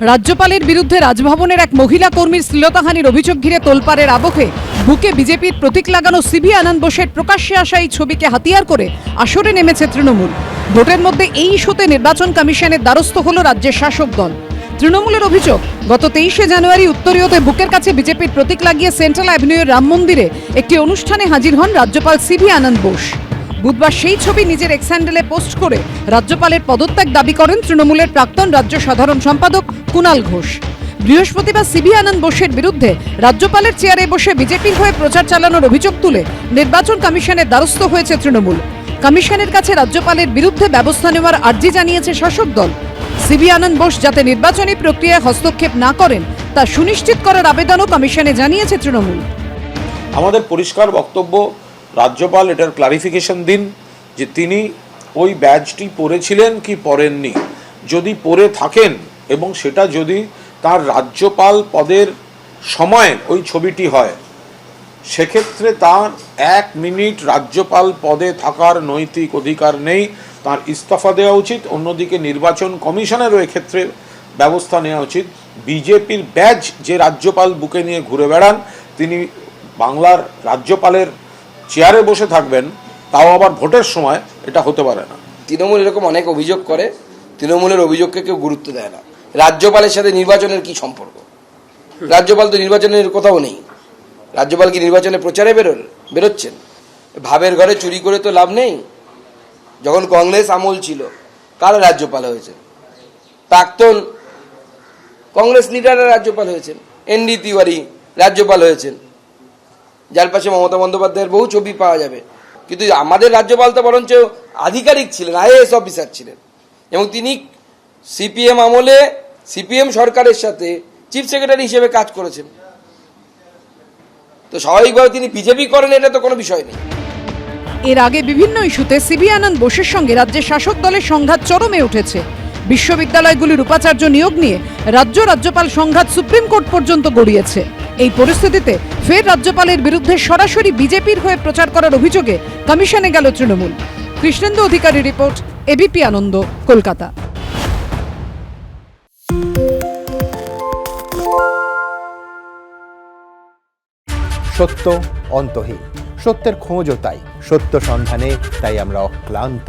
রাজ্যপালের বিরুদ্ধে রাজভবনের এক মহিলা কর্মীর শ্লীলতাহানির অভিযোগ ঘিরে তোলপাড়ের আবহে বুকে বিজেপির প্রতীক লাগানো সিবি আনন্দ বোসের প্রকাশ্যে আসা এই ছবিকে হাতিয়ার করে আসরে নেমেছে তৃণমূল। ভোটের মধ্যে এই ইস্যুতে নির্বাচন কমিশনের দ্বারস্থ হল রাজ্যের শাসক দল। তৃণমূলের অভিযোগ, গত তেইশে জানুয়ারি উত্তরীয়তে বুকের কাছে বিজেপির প্রতীক লাগিয়ে সেন্ট্রাল অ্যাভিনিউয়ের রাম মন্দিরে একটি অনুষ্ঠানে হাজির হন রাজ্যপাল সিভি আনন্দ বোস। বুধবার সেই ছবি নিজের এক্স হ্যান্ডেলে পোস্ট করে রাজ্যপালের পদত্যাগ দাবি করেন তৃণমূলের প্রাক্তন রাজ্য সাধারণ সম্পাদক কুণাল ঘোষ। বৃহস্পতিবার সিবি আনন্দ বোসের বিরুদ্ধে রাজ্যপালের চেয়ারে বসে বিজেপির হয়ে প্রচার চালানোর অভিযোগ তুলে নির্বাচন কমিশনের দ্বারস্থ হয়েছে তৃণমূল। কমিশনের কাছে রাজ্যপালের বিরুদ্ধে ব্যবস্থা নেওয়ার আর্জি জানিয়েছে শাসক দল। সিবি আনন্দ বোস যাতে নির্বাচনী প্রক্রিয়ায় হস্তক্ষেপ না করেন, তা সুনিশ্চিত করার আবেদনও কমিশনে জানিয়েছে তৃণমূল। আমাদের পরিষ্কার বক্তব্য রাজ্যপাল, এটার ক্লারিফিকেশন দিন যে তিনি ওই ব্যাজটি পরেছিলেন কি পরেননি। যদি পরে থাকেন এবং সেটা যদি তার রাজ্যপাল পদের সময় ওই ছবিটি হয়, সেক্ষেত্রে তার এক মিনিট রাজ্যপাল পদে থাকার নৈতিক অধিকার নেই, তার ইস্তফা দেওয়া উচিত, অন্যদিকে নির্বাচন কমিশনেরও এক্ষেত্রে ব্যবস্থা নেওয়া উচিত। বিজেপির ব্যাজ যে রাজ্যপাল বুকে নিয়ে ঘুরে বেড়ান, তিনি বাংলার রাজ্যপালের চেয়ারে বসে থাকবেন, তাও আবার ভোটের সময় এটা হতে পারে না। তৃণমূল এরকম অনেক অভিযোগ করে, তৃণমূলের অভিযোগকে কেউ গুরুত্ব দেয় না। রাজ্যপালের সাথে নির্বাচনের কি সম্পর্ক? রাজ্যপাল তো নির্বাচনের কোথাও নেই। রাজ্যপাল কি নির্বাচনে প্রচারে বেরোন বেরোচ্ছেন? ভাবের ঘরে চুরি করে তো লাভ নেই। যখন কংগ্রেস আমল ছিল, কারা রাজ্যপাল হয়েছে প্রাক্তন কংগ্রেস লিডাররা রাজ্যপাল হয়েছেন। এনডি তিওয়ারি রাজ্যপাল হয়েছেন। যার পাশে মমতা বন্দ্যোপাধ্যায়ের বহু ছবি পাওয়া যাবে। কিন্তু আমাদের রাজ্যপাল তো বরঞ্চ আধিকারিক ছিলেন, আইএএস অফিসার ছিলেন। এবং তিনি সিপিএম আমলে সিপিএম সরকারের সাথে চিফ সেক্রেটারি হিসেবে কাজ করেছেন। তো স্বাভাবিকভাবে তিনি বিজেপি করেন, এটা তো কোনো বিষয় নেই। এর আগে বিভিন্ন ইস্যুতে সিবি আনন্দ বোসের সঙ্গে রাজ্যের শাসক দলের সংঘাত চরমে উঠেছে। বিশ্ববিদ্যালয়গুলির উপাচার্য নিয়োগ নিয়ে রাজ্য রাজ্যপাল সংঘাত সুপ্রিম কোর্ট পর্যন্ত গড়িয়েছে। এই পরিস্থিতিতে ফের রাজ্যপালের বিরুদ্ধে সরাসরি বিজেপির হয়ে প্রচার করার অভিযোগে কমিশনে গেল Trinamool. Krishnendu Adhikari report, ABP Ananda, Kolkata. সত্য অন্তহীন। সত্যের খোঁজও তাই। সত্য সন্ধানে তাই আমরা অক্লান্ত